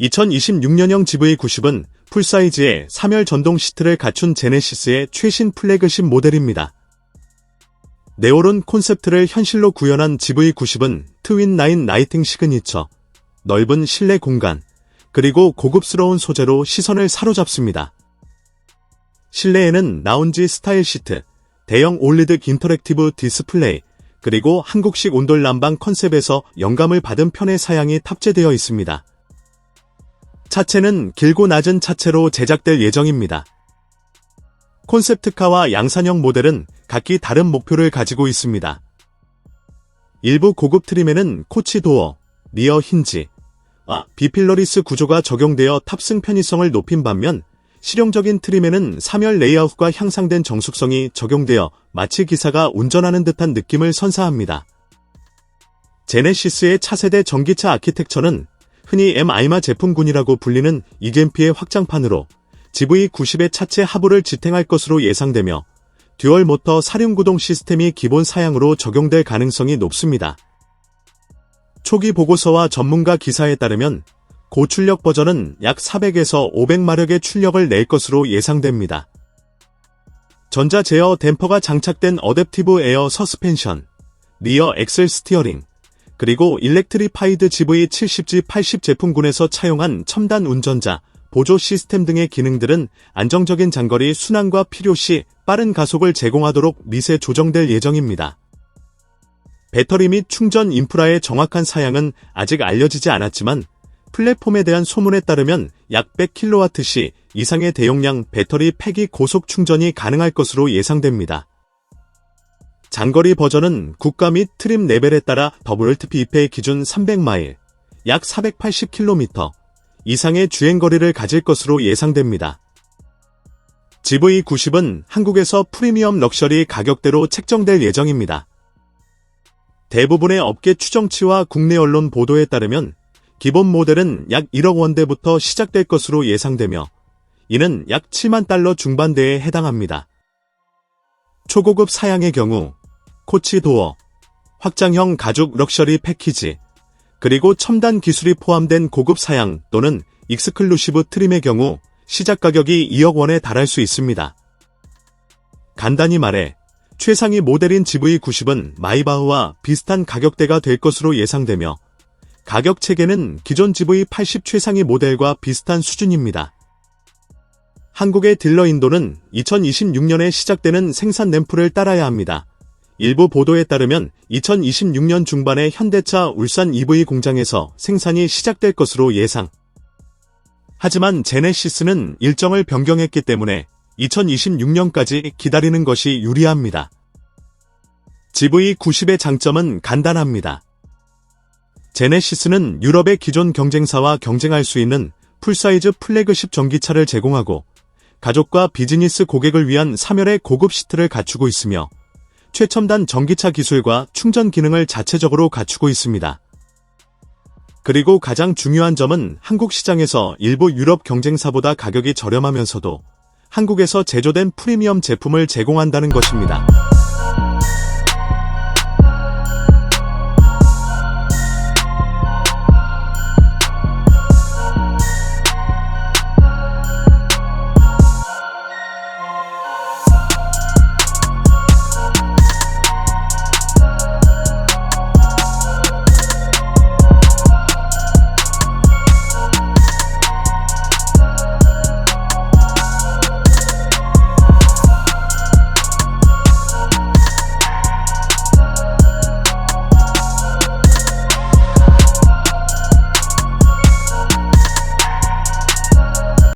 2026년형 GV90은 풀사이즈의 3열 전동 시트를 갖춘 제네시스의 최신 플래그십 모델입니다. 네오론 콘셉트를 현실로 구현한 GV90은 트윈 나인 라이팅 시그니처, 넓은 실내 공간, 그리고 고급스러운 소재로 시선을 사로잡습니다. 실내에는 라운지 스타일 시트, 대형 올리드 인터랙티브 디스플레이, 그리고 한국식 온돌 난방 컨셉에서 영감을 받은 편의 사양이 탑재되어 있습니다. 차체는 길고 낮은 차체로 제작될 예정입니다. 콘셉트카와 양산형 모델은 각기 다른 목표를 가지고 있습니다. 일부 고급 트림에는 코치 도어, 리어 힌지, 아, 비필러리스 구조가 적용되어 탑승 편의성을 높인 반면 실용적인 트림에는 3열 레이아웃과 향상된 정숙성이 적용되어 마치 기사가 운전하는 듯한 느낌을 선사합니다. 제네시스의 차세대 전기차 아키텍처는 흔히 M-아이마 제품군이라고 불리는 이겐피의 확장판으로 GV90의 차체 하부를 지탱할 것으로 예상되며 듀얼 모터 사륜 구동 시스템이 기본 사양으로 적용될 가능성이 높습니다. 초기 보고서와 전문가 기사에 따르면 고출력 버전은 약 400에서 500마력의 출력을 낼 것으로 예상됩니다. 전자 제어 댐퍼가 장착된 어댑티브 에어 서스펜션, 리어 엑셀 스티어링, 그리고 일렉트리파이드 GV70G 80 제품군에서 차용한 첨단 운전자, 보조 시스템 등의 기능들은 안정적인 장거리 순환과 필요시 빠른 가속을 제공하도록 미세 조정될 예정입니다. 배터리 및 충전 인프라의 정확한 사양은 아직 알려지지 않았지만 플랫폼에 대한 소문에 따르면 약 100kWh 이상의 대용량 배터리 팩이 고속 충전이 가능할 것으로 예상됩니다. 장거리 버전은 국가 및 트림 레벨에 따라 WLTP 기준 300마일, 약 480km 이상의 주행거리를 가질 것으로 예상됩니다. GV90은 한국에서 프리미엄 럭셔리 가격대로 책정될 예정입니다. 대부분의 업계 추정치와 국내 언론 보도에 따르면 기본 모델은 약 1억 원대부터 시작될 것으로 예상되며 이는 약 7만 달러 중반대에 해당합니다. 초고급 사양의 경우 코치 도어, 확장형 가죽 럭셔리 패키지, 그리고 첨단 기술이 포함된 고급 사양 또는 익스클루시브 트림의 경우 시작 가격이 2억 원에 달할 수 있습니다. 간단히 말해 최상위 모델인 GV90은 마이바흐와 비슷한 가격대가 될 것으로 예상되며 가격 체계는 기존 GV80 최상위 모델과 비슷한 수준입니다. 한국의 딜러 인도는 2026년에 시작되는 생산 램프를 따라야 합니다. 일부 보도에 따르면 2026년 중반에 현대차 울산 EV 공장에서 생산이 시작될 것으로 예상. 하지만 제네시스는 일정을 변경했기 때문에 2026년까지 기다리는 것이 유리합니다. GV90의 장점은 간단합니다. 제네시스는 유럽의 기존 경쟁사와 경쟁할 수 있는 풀사이즈 플래그십 전기차를 제공하고 가족과 비즈니스 고객을 위한 3열의 고급 시트를 갖추고 있으며 최첨단 전기차 기술과 충전 기능을 자체적으로 갖추고 있습니다. 그리고 가장 중요한 점은 한국 시장에서 일부 유럽 경쟁사보다 가격이 저렴하면서도 한국에서 제조된 프리미엄 제품을 제공한다는 것입니다.